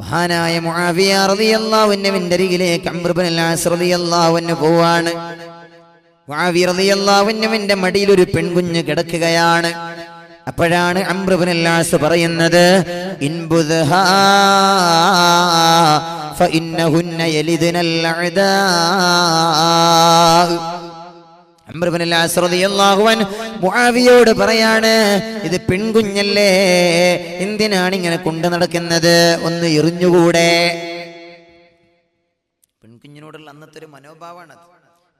മഹാനായ മുആവിയ റളിയല്ലാഹു അൻഹുവിന്റെ അരികിലേക്ക് അംർ ഇബ്നുൽ ആസ് റളിയല്ലാഹു അൻഹു പോവാണ്. മുആവി റളിയല്ലാഹു അൻഹുവിന്റെ മടിയിൽ ഒരു പെൺകുഞ്ഞ് കിടക്കുകയാണ്. അപ്പോഴാണ് ഇബ്നുൽ ആസ് പറയുന്നത് ഇൻബുദ്ഹാ ഫഇന്നഹുന്ന യലിദ്നൽ അഅദാ മുആവിയോട് പറയാണ് ഇത് പെൺകുഞ്ഞല്ലേ? എന്തിനാണ് ഇങ്ങനെ കൊണ്ടു നടക്കുന്നത്? ഒന്ന് എറിഞ്ഞുകൂടെ? പെൺകുഞ്ഞിനോടുള്ള അന്നത്തെ ഒരു മനോഭാവമാണ്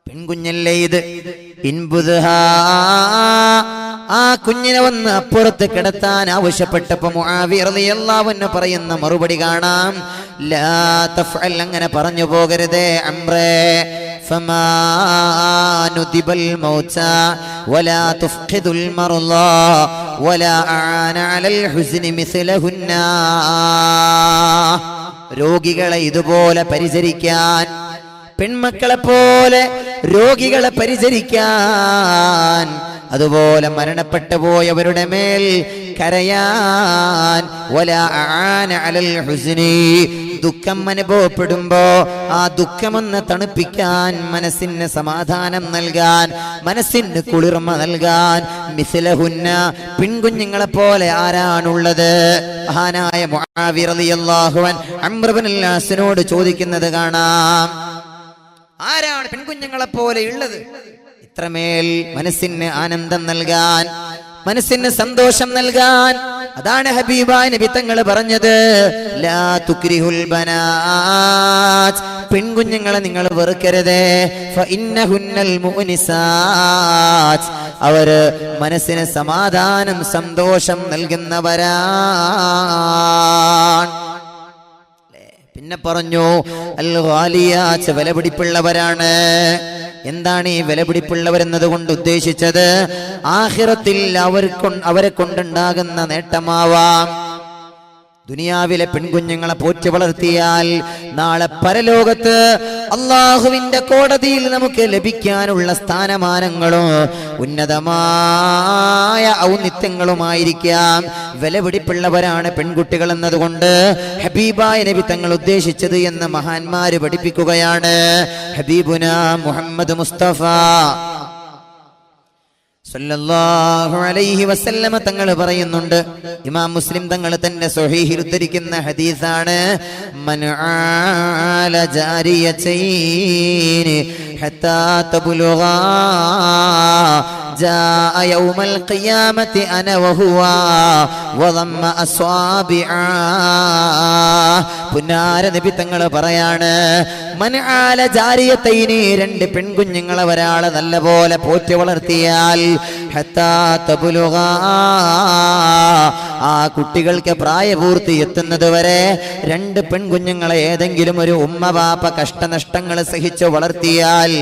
പെൺകുഞ്ഞല്ലേ ഇത് ഇൻബുദ്ഹാ. ആ കുഞ്ഞിനെ വന്ന് അപ്പുറത്ത് കിടത്താൻ ആവശ്യപ്പെട്ടപ്പോ മുആവിയ റളിയല്ലാഹു അൻഹു പറയുന്ന മറുപടി കാണാം ലാ തഫ്അൽ അങ്ങനെ പറഞ്ഞു പോകരുതേ അംറേ فما ندب الموتى ولا تفقد المرضى ولا أعان على الحزن مثلهن രോഗികളെ ഇതുപോലെ പരിചരിക്കാൻ പെൺമക്കളെ പോലെ രോഗികളെ പരിചരിക്കാൻ അതുപോലെ മരണപ്പെട്ടു പോയവരുടെ മേൽ കരയാൻ ദുഃഖം അനുഭവപ്പെടുമ്പോ ആ ദുഃഖമൊന്ന് തണുപ്പിക്കാൻ മനസ്സിന് സമാധാനം നൽകാൻ മനസ്സിന് കുളിർമ നൽകാൻ മിസിലഹുന്ന പെൺകുഞ്ഞുങ്ങളെ പോലെ ആരാണുള്ളത് മഹാനായ അംർ ചോദിക്കുന്നത് കാണാം ആരാണ് പെൺകുഞ്ഞുങ്ങളെ പോലെ ഉള്ളത്? ഇത്രമേൽ മനസ്സിന് ആനന്ദം നൽകാൻ മനസ്സിന് സന്തോഷം നൽകാൻ. അതാണ് ഹബീബായ നബി തങ്ങൾ പറഞ്ഞത്. ലാ തുക്രിഹുൽ ബനാത്. പെൺകുഞ്ഞുങ്ങളെ നിങ്ങൾ വെറുക്കരുത്. അവർ മനസ്സിന് സമാധാനം സന്തോഷം നൽകുന്നവരാണ്. പിന്നെ പറഞ്ഞു അൽ വിലപിടിപ്പുള്ളവരാണ്. എന്താണ് ഈ വിലപിടിപ്പുള്ളവരെന്നത് കൊണ്ട് ഉദ്ദേശിച്ചത്? ആഹിറത്തിൽ അവർ അവരെ കൊണ്ടുണ്ടാകുന്ന നേട്ടമാവാം. ദുനിയാവിലെ പെൺകുഞ്ഞുങ്ങളെ പോറ്റി വളർത്തിയാൽ നാളെ പരലോകത്ത് അള്ളാഹുവിന്റെ കോടതിയിൽ നമുക്ക് ലഭിക്കാനുള്ള സ്ഥാനമാനങ്ങളും ഉന്നതമായ ഔന്നിത്യങ്ങളുമായിരിക്കാം. വിലപിടിപ്പുള്ളവരാണ് പെൺകുട്ടികൾ എന്നതുകൊണ്ട് ഹബീബായ നബി തങ്ങൾ ഉദ്ദേശിച്ചത് എന്ന് മഹാന്മാര് പഠിപ്പിക്കുകയാണ്. ഹബീബുന മുഹമ്മദ് മുസ്തഫ. സല്ലല്ലാഹു അലൈഹി വസല്ലമ തങ്ങൾ പറയുന്നുണ്ട് ഇമാം മുസ്ലിം തങ്ങൾ തന്നെ സ്വഹീഹിൽ ഉദ്ധരിക്കുന്ന ഹദീസാണ് മൻ ആല ജാരിയതൈൻ ഹത്താ തബ്ലുഗാ جاء يوم القيامة أنا وهو وضم أصابعا പുന്നാര നബി തങ്ങൾ പറയാണ് മനാല ജാരിയത്തൈനി രണ്ട് പെൺകുഞ്ഞുങ്ങളെ ഒരാളെ നല്ലപോലെ പോറ്റി വളർത്തിയാൽ ഹത്താ തബ്ലുഗാ. ആ കുട്ടികൾക്ക് പ്രായപൂർത്തി എത്തുന്നത് വരെ രണ്ട് പെൺകുഞ്ഞുങ്ങളെ ഏതെങ്കിലും ഒരു ഉമ്മ ബാപ്പ കഷ്ടനഷ്ടങ്ങൾ സഹിച്ച് വളർത്തിയാൽ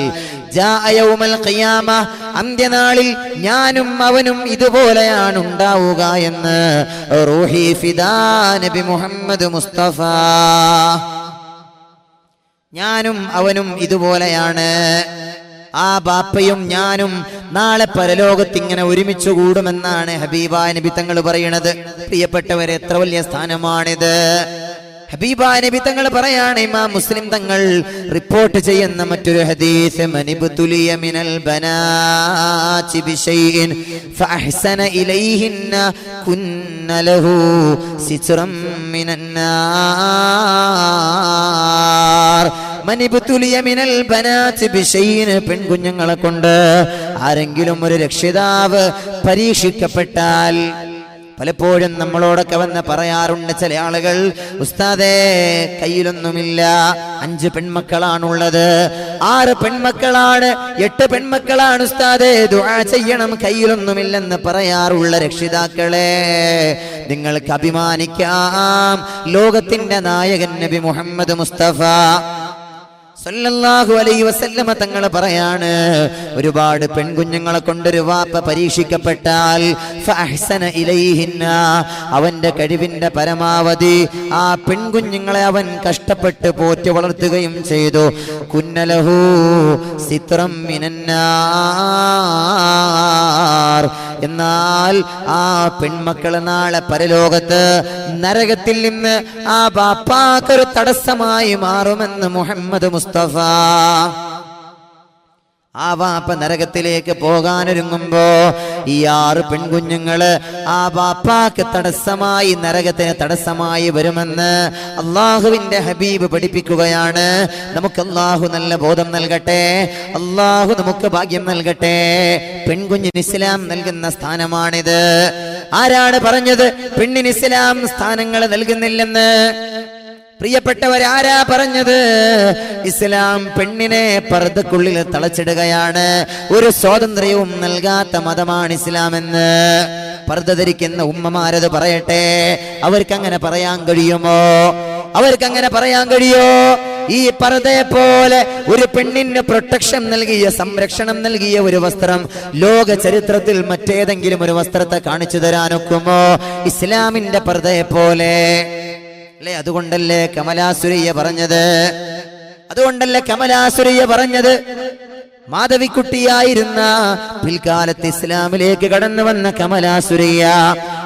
അന്ത്യനാളിൽ ഞാനും അവനും ഇതുപോലെയാണ് ഉണ്ടാവുക എന്ന് റൂഹി ഫിദാ നബി മുഹമ്മദ് മുസ്തഫ. ഞാനും അവനും ഇതുപോലെയാണ്. ആ ബാപ്പയും ഞാനും നാളെ പരലോകത്ത് ഇങ്ങനെ ഒരുമിച്ച് കൂടുമെന്നാണ് ഹബീബായ നബി തങ്ങൾ പറയുന്നത് പ്രിയപ്പെട്ടവരെ എത്ര വലിയ സ്ഥാനമാണിത്. ഹബീബായ നബി തങ്ങൾ പറയാണ് ഇമാം മുസ്ലിം തങ്ങൾ റിപ്പോർട്ട് ചെയ്യുന്ന മറ്റൊരു ഹദീസ് മനിബ്തുലിയ മിനൽ ബനാതി ബിശൈഇൻ ഫഅഹ്സന ഇലൈഹിന്ന കുന്ന ലഹു മനിബ്തുലിയ പെൺകുഞ്ഞുങ്ങളെ കൊണ്ട് ആരെങ്കിലും ഒരു രക്ഷിതാവ് പരീക്ഷിക്കപ്പെട്ടാൽ പലപ്പോഴും നമ്മളോടൊക്കെ വന്ന് പറയാറുണ്ട് ചില ആളുകൾ ഉസ്താദേ കയ്യിലൊന്നുമില്ല അഞ്ച് പെൺമക്കളാണുള്ളത് ആറ് പെൺമക്കളാണ് എട്ട് പെൺമക്കളാണ് ഉസ്താദേ ദുആ ചെയ്യണം കയ്യിലൊന്നുമില്ലെന്ന് പറയാറുള്ള രക്ഷിതാക്കളെ നിങ്ങൾക്ക് അഭിമാനിക്കാം. ലോകത്തിന്റെ നായകൻ നബി മുഹമ്മദ് മുസ്തഫ സല്ലല്ലാഹു വസല്ലമ തങ്ങൾ പറയാണ് ഒരുപാട് പെൺകുഞ്ഞുങ്ങളെ കൊണ്ടൊരു വാപ്പ പരീക്ഷിക്കപ്പെട്ടാൽ അവന്റെ കഴിവിന്റെ പരമാവധി ആ പെൺകുഞ്ഞുങ്ങളെ അവൻ കഷ്ടപ്പെട്ട് പോറ്റി വളർത്തുകയും ചെയ്തു. കുന്നലഹു സിത്രം മിനന്നാർ. എന്നാൽ ആ പെൺമക്കൾ നാളെ പരലോകത്ത് നരകത്തിൽ നിന്ന് ആ ബാപ്പാക്കൊരു തടസ്സമായി മാറുമെന്ന് മുഹമ്മദ് മുസ്തഫ. ആ വാപ്പ നരകത്തിലേക്ക് പോകാനൊരുങ്ങുമ്പോ ഈ ആറ് പെൺകുഞ്ഞുങ്ങൾ ആ വാപ്പാക്ക് തടസ്സമായി നരകത്തിന് തടസ്സമായി വരുമെന്ന് അള്ളാഹുവിന്റെ ഹബീബ് പഠിപ്പിക്കുകയാണ്. നമുക്ക് അള്ളാഹു നല്ല ബോധം നൽകട്ടെ അള്ളാഹു നമുക്ക് ഭാഗ്യം നൽകട്ടെ. പെൺകുഞ്ഞിന് ഇസ്ലാം നൽകുന്ന സ്ഥാനമാണിത്. ആരാണ് പറഞ്ഞത്? പെണ്ണിന് ഇസ്ലാം സ്ഥാനങ്ങൾ നൽകുന്നില്ലെന്ന്. പ്രിയപ്പെട്ടവരാരാ പറഞ്ഞത്? ഇസ്ലാം പെണ്ണിനെ പർദ്ദക്കുള്ളിൽ തളച്ചിടുകയാണ്. ഒരു സ്വാതന്ത്ര്യവും നൽകാത്ത മതമാണ് ഇസ്ലാം എന്ന് പർദ്ദ ധരിക്കുന്ന ഉമ്മമാരത് പറയട്ടെ. അവർക്ക് അങ്ങനെ പറയാൻ കഴിയുമോ? അവർക്ക് അങ്ങനെ പറയാൻ കഴിയോ? ഈ പർദ്ദയെ പോലെ ഒരു പെണ്ണിന് പ്രൊട്ടക്ഷൻ നൽകിയ സംരക്ഷണം നൽകിയ ഒരു വസ്ത്രം ലോക ചരിത്രത്തിൽ മറ്റേതെങ്കിലും ഒരു വസ്ത്രത്തെ കാണിച്ചു തരാനൊക്കുമോ? ഇസ്ലാമിന്റെ പർദ്ദയെ പോലെ. അല്ലേ? അതുകൊണ്ടല്ലേ കമലാസുരയ്യ പറഞ്ഞത്? അതുകൊണ്ടല്ലേ കമലാസുരയ്യ പറഞ്ഞത്? മാധവിക്കുട്ടിയായിരുന്ന പിൽക്കാലത്ത് ഇസ്ലാമിലേക്ക് കടന്നു വന്ന കമലാസുരയ്യ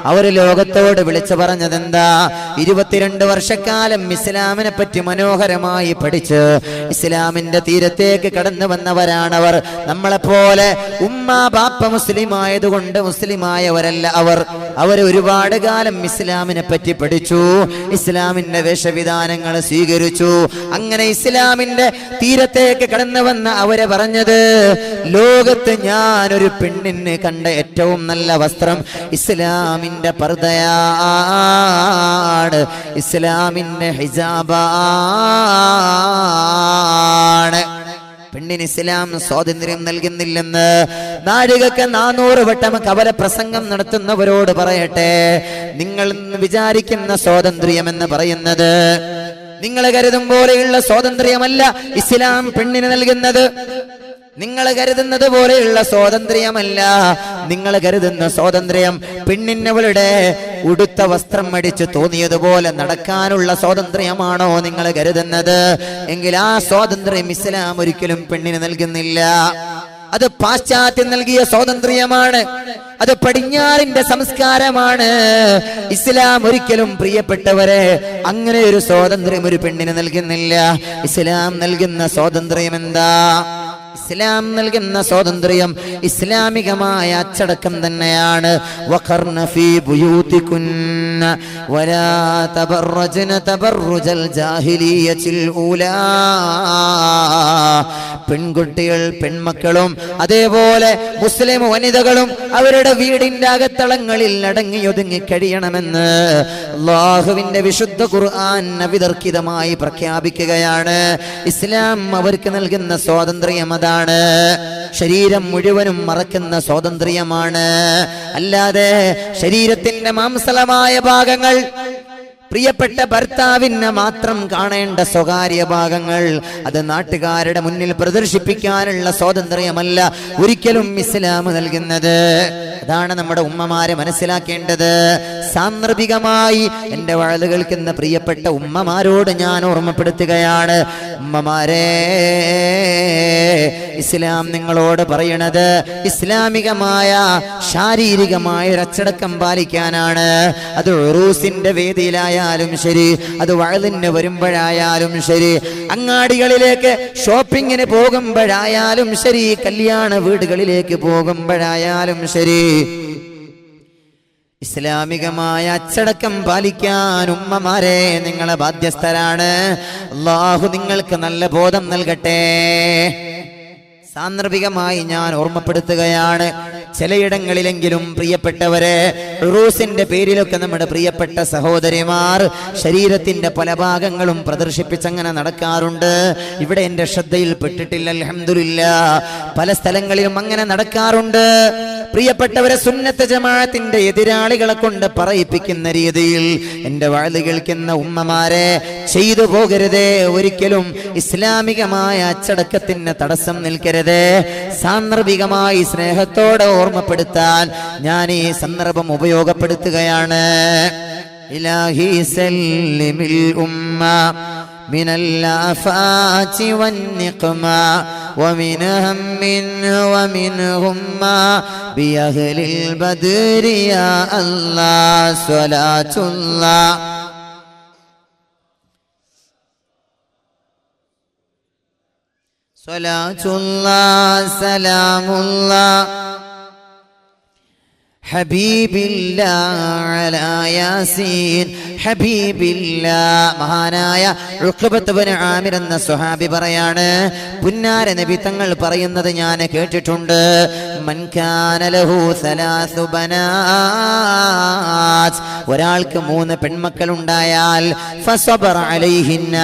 അവർ ലോകത്തോട് വിളിച്ചു പറഞ്ഞതെന്താ? ഇരുപത്തിരണ്ട് വർഷക്കാലം ഇസ്ലാമിനെ പറ്റി മനോഹരമായി പഠിച്ച് ഇസ്ലാമിന്റെ തീരത്തേക്ക് കടന്നു വന്നവരാണവർ. നമ്മളെപ്പോലെ ഉമ്മ ബാപ്പ മുസ്ലിം ആയതുകൊണ്ട് മുസ്ലിമായവരല്ല അവർ. അവർ ഒരുപാട് കാലം ഇസ്ലാമിനെ പറ്റി പഠിച്ചു ഇസ്ലാമിന്റെ വേഷവിധാനങ്ങൾ സ്വീകരിച്ചു. അങ്ങനെ ഇസ്ലാമിന്റെ തീരത്തേക്ക് കടന്നു വന്ന അവരെ പറഞ്ഞത്? ലോകത്ത് ഞാൻ ഒരു പെണ്ണിന് കണ്ട ഏറ്റവും നല്ല വസ്ത്രം ഇസ്ലാമിന്റെ പർദയാണ് ഇസ്ലാമിന്റെ ഹിജാബാണ്. പെണ്ണിന് ഇസ്ലാം സ്വാതന്ത്ര്യം നൽകുന്നില്ലെന്ന് നാഴികക്ക് നാനൂറ് വട്ടം കവല പ്രസംഗം നടത്തുന്നവരോട് പറയട്ടെ? നിങ്ങൾ വിചാരിക്കുന്ന സ്വാതന്ത്ര്യം എന്ന് പറയുന്നത് നിങ്ങൾ കരുതും പോലെയുള്ള സ്വാതന്ത്ര്യമല്ല ഇസ്ലാം പെണ്ണിന് നൽകുന്നത്. നിങ്ങൾ കരുതുന്നത് പോലെയുള്ള സ്വാതന്ത്ര്യമല്ല. നിങ്ങൾ കരുതുന്ന സ്വാതന്ത്ര്യം പെണ്ണിനവളുടെ ഉടുത്ത വസ്ത്രം അടിച്ച് തോന്നിയതുപോലെ നടക്കാനുള്ള സ്വാതന്ത്ര്യമാണോ നിങ്ങൾ കരുതുന്നത്? എങ്കിൽ ആ സ്വാതന്ത്ര്യം ഇസ്ലാം ഒരിക്കലും പെണ്ണിന് നൽകുന്നില്ല. അത് പാശ്ചാത്യം നൽകിയ സ്വാതന്ത്ര്യമാണ്. അത് പടിഞ്ഞാറിന്റെ സംസ്കാരമാണ്. ഇസ്ലാം ഒരിക്കലും പ്രിയപ്പെട്ടവരെ അങ്ങനെ ഒരു സ്വാതന്ത്ര്യം ഒരു പെണ്ണിന് നൽകുന്നില്ല. ഇസ്ലാം നൽകുന്ന സ്വാതന്ത്ര്യം എന്താ? ഇസ്ലാം നൽകുന്ന സ്വാതന്ത്ര്യം ഇസ്ലാമികമായ അച്ചടക്കം തന്നെയാണ്. വലാ തബറജ്ന തബറുജൽ ജാഹിലിയത്തിൽ ഊലാ. പെൺകുട്ടികൾ പെൺമക്കളും അതേപോലെ മുസ്ലിം വനിതകളും അവരുടെ വീടിന്റെ അകത്തളങ്ങളിൽ അടങ്ങിയൊതുങ്ങി കഴിയണമെന്ന് അള്ളാഹുവിന്റെ വിശുദ്ധ ഖുർആൻ അവിതർക്കിതമായി പ്രഖ്യാപിക്കുകയാണ്. ഇസ്ലാം അവർക്ക് നൽകുന്ന സ്വാതന്ത്ര്യം അതാണ്. ശരീരം മുഴുവനും മറക്കുന്ന സ്വാതന്ത്ര്യമാണ്. അല്ലാതെ ശരീരത്തിന്റെ മാംസലമായ ഭാഗങ്ങൾ പ്രിയപ്പെട്ട ഭർത്താവിനെ മാത്രം കാണേണ്ട സ്വകാര്യ ഭാഗങ്ങൾ അത് നാട്ടുകാരുടെ മുന്നിൽ പ്രദർശിപ്പിക്കാനുള്ള സ്വാതന്ത്ര്യമല്ല ഒരിക്കലും ഇസ്ലാം നൽകുന്നത്. അതാണ് നമ്മുടെ ഉമ്മമാരെ മനസ്സിലാക്കേണ്ടത്. സാന്ദർഭികമായി എന്റെ വഴൽ കേൾക്കുന്ന പ്രിയപ്പെട്ട ഉമ്മമാരോട് ഞാൻ ഓർമ്മപ്പെടുത്തുകയാണ്. ഉമ്മമാരെ ഇസ്ലാം നിങ്ങളോട് പറയണത് ഇസ്ലാമികമായ ശാരീരികമായ ഒരു അച്ചടക്കം പാലിക്കാനാണ്. അത് റൂസിന്റെ വേദിയിലായാലും ശരി അത് വഴലിന് വരുമ്പോഴായാലും ശരി അങ്ങാടികളിലേക്ക് ഷോപ്പിങ്ങിന് പോകുമ്പോഴായാലും ശരി കല്യാണ വീടുകളിലേക്ക് പോകുമ്പോഴായാലും ശരി. ഇസ്ലാമികമായ അച്ചടക്കം പാലിക്കാൻ ഉമ്മമാരെ നിങ്ങളെ ബാധ്യസ്ഥരാണ്. അള്ളാഹു നിങ്ങൾക്ക് നല്ല ബോധം നൽകട്ടെ. സാന്ദർഭികമായി ഞാൻ ഓർമ്മപ്പെടുത്തുകയാണ്. ചിലയിടങ്ങളിലെങ്കിലും പ്രിയപ്പെട്ടവരെ റൂസിന്റെ പേരിലൊക്കെ നമ്മുടെ പ്രിയപ്പെട്ട സഹോദരിമാർ ശരീരത്തിന്റെ പല ഭാഗങ്ങളും പ്രദർശിപ്പിച്ചങ്ങനെ നടക്കാറുണ്ട്. ഇവിടെ എന്റെ ശ്രദ്ധയിൽ പെട്ടിട്ടില്ല അലഹമില്ല പല സ്ഥലങ്ങളിലും അങ്ങനെ നടക്കാറുണ്ട്. പ്രിയപ്പെട്ടവരെ സുന്നത്ത് ജമാഅത്തിന്റെ എതിരാളികളെ കൊണ്ട് പറയിപ്പിക്കുന്ന രീതിയിൽ എന്റെ വാഴ്ന്നു കേൾക്കുന്ന ഉമ്മമാരെ ചെയ്തു പോകരുതേ ഒരിക്കലും ഇസ്ലാമികമായ അച്ചടക്കത്തിന് തടസ്സം നിൽക്കരുതേ. സാന്ദർഭികമായി സ്നേഹത്തോടെ ഓർമ്മപ്പെടുത്താൻ ഞാൻ ഈ സന്ദർഭം ഉപയോഗപ്പെടുത്തുകയാണ് ഇലാഹി സല്ലിമിൽ ഉമ്മ من الآفات والنقمة ومن هم ومن غمة بأهل البدر يا الله صلاة الله صلاة الله سلام الله ഹബീബില്ല ഹബീബില്ല മഹാനായ റുഖബത്തുബിന് ആമിർ എന്ന സുഹാബി പറയാണ്. പുന്നാര നബി തങ്ങൾ പറയുന്നത് ഞാൻ കേട്ടിട്ടുണ്ട്. മൻ ലഹു സലാസു ബനാത്ത് ഒരാൾക്ക് മൂന്ന് പെൺമക്കൾ ഉണ്ടായാൽ അലൈഹിന്ന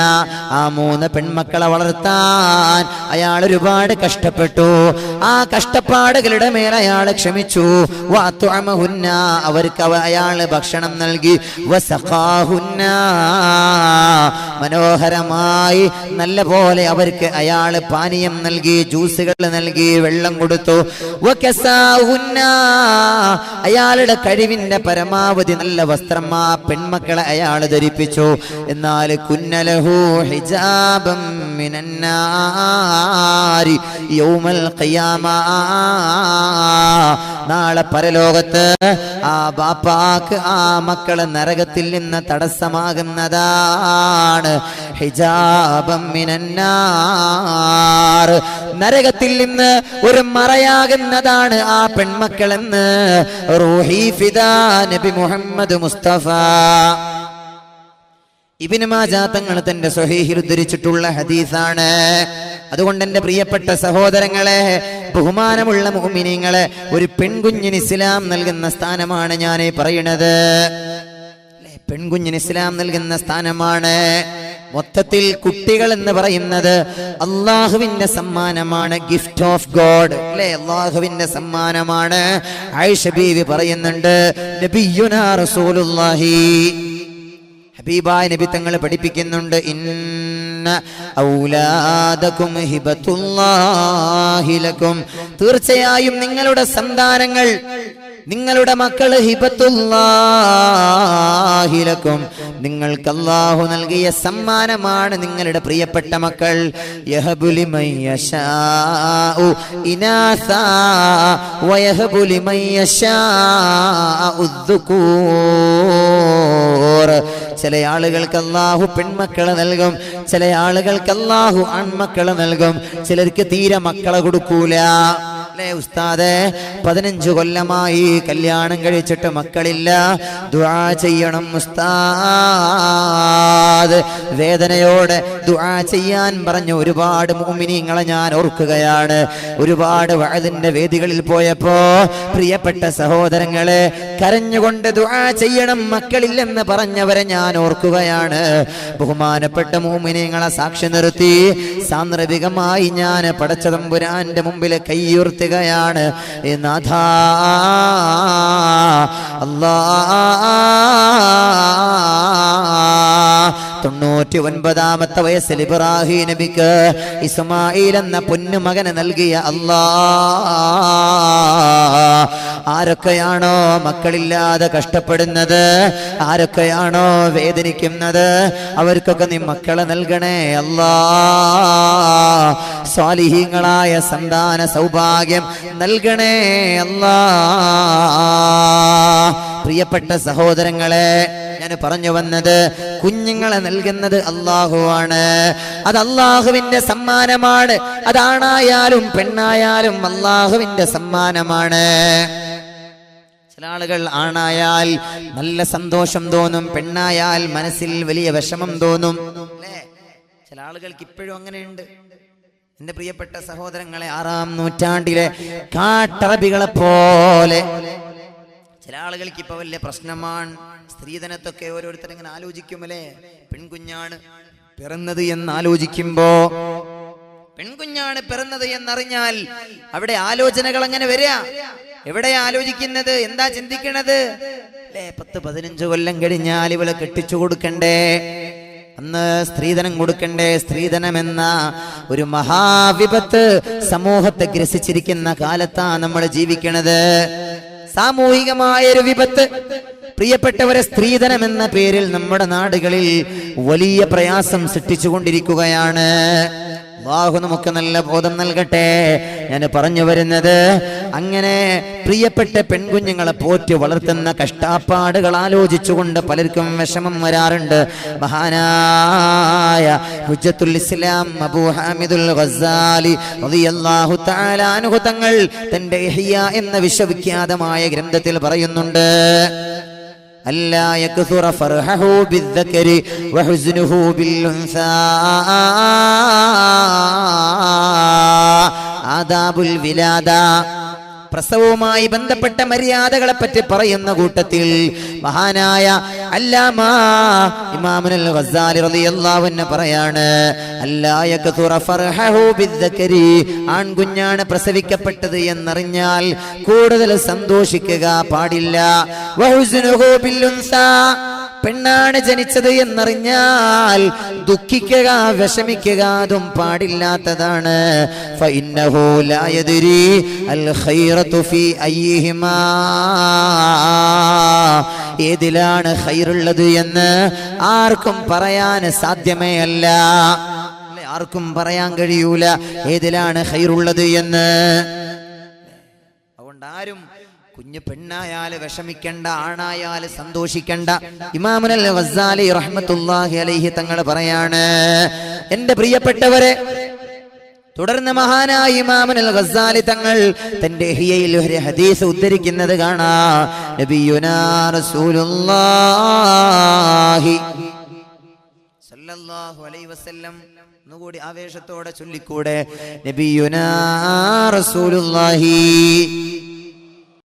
ആ മൂന്ന് പെൺമക്കളെ വളർത്താൻ അയാൾ ഒരുപാട് കഷ്ടപ്പെട്ടു. ആ കഷ്ടപ്പാടുകളുടെ മേൽ അയാൾ ക്ഷമിച്ചു. വഅത്വഅമഹുന്ന അവർക്ക് അവ അയാൾ ഭക്ഷണം നൽകി. വസഖാഹുന്ന മനോഹരമായി നല്ല പോലെ അവർക്ക് അയാൾ പാനീയം നൽകി ജ്യൂസുകൾ നൽകി വെള്ളം കൊടുത്തു. അയാളുടെ കഴിവിന്റെ പരമാവധി നല്ല വസ്ത്രം ആ പെൺമക്കളെ അയാൾ ധരിപ്പിച്ചു. എന്നാൽ കുന്നലഹു ഹിജാബം യൗമൽ നാളെ പരലോകത്ത് ആ ബാപ്പാക്ക് ആ മക്കളെ നരകത്തിൽ നിന്ന് തടസ്സമാകുന്നതാണ്. ഹിജാബം മിനന്നാർ. നരകത്തിൽ നിന്ന് ഒരു മറയാകുന്നതാണ് ആ പെൺമക്കളെന്ന്. റൂഹി ഫിദാ നബി മുഹമ്മദ് മുസ്തഫ. ഇബിനുമാജാത്തങ്ങൾ മാജാ തങ്ങൾ തന്റെ സ്വഹീഹിൽ ഉദ്ധരിച്ചിട്ടുള്ള ഹദീസാണ്. അതുകൊണ്ട് എന്റെ പ്രിയപ്പെട്ട സഹോദരങ്ങളെ ബഹുമാനമുള്ള മുഅ്മിനീങ്ങളെ ഒരു പെൺകുഞ്ഞിന് ഇസ്ലാം നൽകുന്ന സ്ഥാനമാണ് ഞാൻ പറയണത്. പെൺകുഞ്ഞിന് ഇസ്ലാം നൽകുന്ന സ്ഥാനമാണ്. മൊത്തത്തിൽ കുട്ടികൾ എന്ന് പറയുന്നത് അള്ളാഹുവിന്റെ സമ്മാനമാണ് ഗിഫ്റ്റ് ഓഫ് ഗോഡ് അല്ലേ? അള്ളാഹുവിന്റെ സമ്മാനമാണ്. ആയിഷ ബീവി പറയുന്നുണ്ട് നബിയുനാ റസൂലുള്ളാഹി. ഹബീബായ നബി തങ്ങൾ പഠിപ്പിക്കുന്നുണ്ട് തീർച്ചയായും നിങ്ങളുടെ സന്താനങ്ങൾ നിങ്ങളുടെ മക്കൾ ഹിബത്തുല്ലാഹിലക്കും. നിങ്ങൾക്ക് അള്ളാഹു നൽകിയ സമ്മാനമാണ് നിങ്ങളുടെ പ്രിയപ്പെട്ട മക്കൾ. ചില ആളുകൾക്ക് അല്ലാഹു പെൺമക്കളെ നൽകും. ചില ആളുകൾക്ക് അല്ലാഹു ആൺമക്കളെ നൽകും. ചിലർക്ക് തീരെ മക്കളെ കൊടുക്കൂല. അല്ലേ ഉസ്താദ്? പതിനഞ്ചു കൊല്ലമായി കല്യാണം കഴിച്ചിട്ട് മക്കളില്ല. ദുആ ചെയ്യണം ഉസ്താദ്. വേദനയോടെ ദുആ ചെയ്യാൻ പറഞ്ഞ ഒരുപാട് മുഅ്മിനീങ്ങളെ ഞാൻ ഓർക്കുകയാണ്. ഒരുപാട് വഅദിന്റെ വേദികളിൽ പോയപ്പോ പ്രിയപ്പെട്ട സഹോദരങ്ങളെ കരഞ്ഞുകൊണ്ട് ദുആ ചെയ്യണം മക്കളില്ലെന്ന് പറഞ്ഞവരെ ഞാൻ ഓർക്കുകയാണ്. ബഹുമാനപ്പെട്ട മുഅ്മിനീങ്ങളെ സാക്ഷി നിർത്തി. സാന്ദർഭികമായി ഞാൻ പടച്ചതമ്പുരാന്റെ മുമ്പിൽ കൈയുയർത്തുകയാണ് ഏ നാഥാ. അല്ലാ. തൊണ്ണൂറ്റി ഒൻപതാമത്തെ വയസ്സിൽ ഇബ്രാഹിം നബിക്ക് ഇസ്മായിൽ എന്ന പൊന്നുമകനെ നൽകിയ അള്ളാ ആരൊക്കെയാണോ മക്കളില്ലാതെ കഷ്ടപ്പെടുന്നത്? ആരൊക്കെയാണോ വേദനിക്കുന്നത്? അവർക്കൊക്കെ നീ മക്കളെ നൽകണേ അല്ലാ. സ്വാലിഹീങ്ങളായ സന്താന സൗഭാഗ്യം നൽകണേ അല്ലാ. പ്രിയപ്പെട്ട സഹോദരങ്ങളെ ഞാൻ പറഞ്ഞു വന്നത് കുഞ്ഞുങ്ങളെ നൽകുന്നത് അള്ളാഹുവാണ് അത് അള്ളാഹുവിന്റെ സമ്മാനമാണ്. അതാണായാലും പെണ്ണായാലും അള്ളാഹുവിന്റെ സമ്മാനമാണ്. ചില ആളുകൾ ആണായാൽ നല്ല സന്തോഷം തോന്നും പെണ്ണായാൽ മനസ്സിൽ വലിയ വിഷമം തോന്നും. ചില ആളുകൾക്ക് ഇപ്പോഴും അങ്ങനെയുണ്ട്. എന്റെ പ്രിയപ്പെട്ട സഹോദരങ്ങളെ ആറാം നൂറ്റാണ്ടിലെ കാട്ടറബികളെ പോലെ. ചില ആളുകൾക്ക് ഇപ്പൊ വലിയ പ്രശ്നമാണ്. സ്ത്രീധനത്തൊക്കെ ഓരോരുത്തർ ഇങ്ങനെ ആലോചിക്കുമല്ലേ? പെൺകുഞ്ഞാണ് പിറന്നത് എന്ന് ആലോചിക്കുമ്പോ പെൺകുഞ്ഞാണ് പിറന്നത് എന്നറിഞ്ഞാൽ അവിടെ ആലോചനകൾ അങ്ങനെ വരിക? എവിടെയാ ആലോചിക്കുന്നത്? എന്താ ചിന്തിക്കണത്? അല്ലേ പത്ത് പതിനഞ്ച് കൊല്ലം കഴിഞ്ഞാൽ ഇവളെ കെട്ടിച്ചു കൊടുക്കണ്ടേ? അന്ന് സ്ത്രീധനം കൊടുക്കണ്ടേ? സ്ത്രീധനം എന്ന ഒരു മഹാവിപത്ത് സമൂഹത്തെ ഗ്രസിച്ചിരിക്കുന്ന കാലത്താ നമ്മൾ ജീവിക്കണത്. സാമൂഹികമായ ഒരു വിപത്ത്. പ്രിയപ്പെട്ടവരെ സ്ത്രീധനം എന്ന പേരിൽ നമ്മുടെ നാടുകളിൽ വലിയ പ്രയാസം സൃഷ്ടിച്ചുകൊണ്ടിരിക്കുകയാണ്. ബാഹു നമുക്ക് നല്ല ബോധം നൽകട്ടെ. ഞാൻ പറഞ്ഞു വരുന്നത് അങ്ങനെ പ്രിയപ്പെട്ട പെൺകുഞ്ഞുങ്ങളെ പോറ്റി വളർത്തുന്ന കഷ്ടാപ്പാടുകൾ ആലോചിച്ചുകൊണ്ട് പലർക്കും വിഷമം വരാറുണ്ട്. മഹാനായ ഹുജത്തുൽ ഇസ്ലാം അബൂ ഹാമിദുൽ ഗസാലി തങ്ങൾ തന്റെ എന്ന വിശ്വവിഖ്യാതമായ ഗ്രന്ഥത്തിൽ പറയുന്നുണ്ട് ألا يكثر فرحه بالذكر وحزنه بالأنثى. آداب الولادة. പ്രസവവുമായി ബന്ധപ്പെട്ട മര്യാദകളെ പറ്റി പറയുന്ന കൂട്ടത്തിൽ മഹാനായ അല്ലാമ റളിയല്ലാഹു അൻഹു പറയാണ് ആൺകുഞ്ഞാണ് പ്രസവിക്കപ്പെട്ടത് എന്നറിഞ്ഞാൽ കൂടുതൽ സന്തോഷിക്കുക പാടില്ല. വഹുസ്നുഹു പെണ്ണാണ് ജനിച്ചത് എന്നറിഞ്ഞാൽ ദുഃഖിക്കുക വിഷമിക്കുക അതും പാടില്ലാത്തതാണ്. ഏതിലാണ് ഹൈറുള്ളത് എന്ന് ആർക്കും പറയാൻ സാധ്യമേ അല്ല. ആർക്കും പറയാൻ കഴിയൂല. ഏതിലാണ് ഹൈറുള്ളത് എന്ന്? അതുകൊണ്ട് ആരും കുഞ്ഞു പെണ്ണായാൽ വിഷമിക്കണ്ട ആണായാൽ സന്തോഷിക്കണ്ട. ഇമാമുനൽ അലൈഹി തങ്ങൾ പറയാണ് എന്റെ പ്രിയപ്പെട്ടവരെ തുടർന്ന് മഹാനായ ഇമാമുനൽ ഗസാലി തങ്ങൾ തന്റെ ഹിയയിൽ ഒരു ഹദീസ് ഉദ്ധരിക്കുന്നത് കാണാ. നബിയുനാ റസൂലുള്ളാഹി അലൈഹി വസല്ലം ഒന്നുകൂടി ആവേശത്തോടെ ചൊല്ലിക്കൂടെ. നബിയുനാ റസൂലുള്ളാഹി.